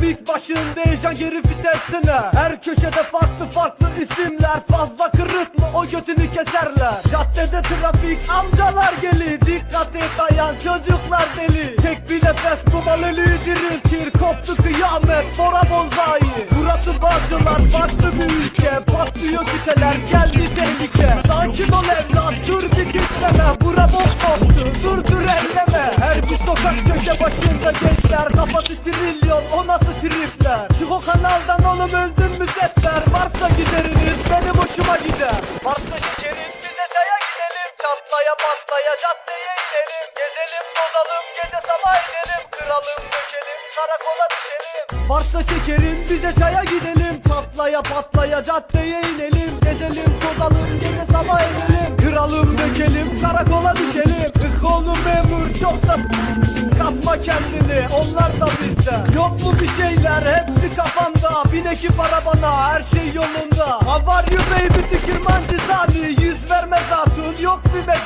Mik başında heyecan geri vitesine Her köşede farklı farklı isimler. Fazla kırıtma o götünü keserler. Caddede trafik amcalar geli Dikkat et dayan çocuklar deli. Tek bir nefes maleli diriltir Koptu kıyamet Bora bozayı. Burası Bağcılar farklı bir ülke. Patlıyor küteler geldi tehlike. Sakin ol evlat dur bir gitmeme. Bura köşe başında gençler Kafası trilyon o nasıl tripler? Çık o kanaldan oğlum öldün mü sesler? Varsa gideriniz benim hoşuma gider. Farklı şekerim bize çaya gidelim. Çatlaya patlaya caddeye inelim Gezelim tozalım gece sabah inelim Kıralım dökelim karakola düşelim. Varsa şekerim bize çaya gidelim. Patlaya patlaya caddeye inelim. Gezelim tozalım gece sabah edelim onlar da bizde. Yok mu bir şeyler? Hepsi kafamda Bin ekip arabana her şey yolunda. How are you baby tikirmancı sani Yüz vermez hatun yok bir meca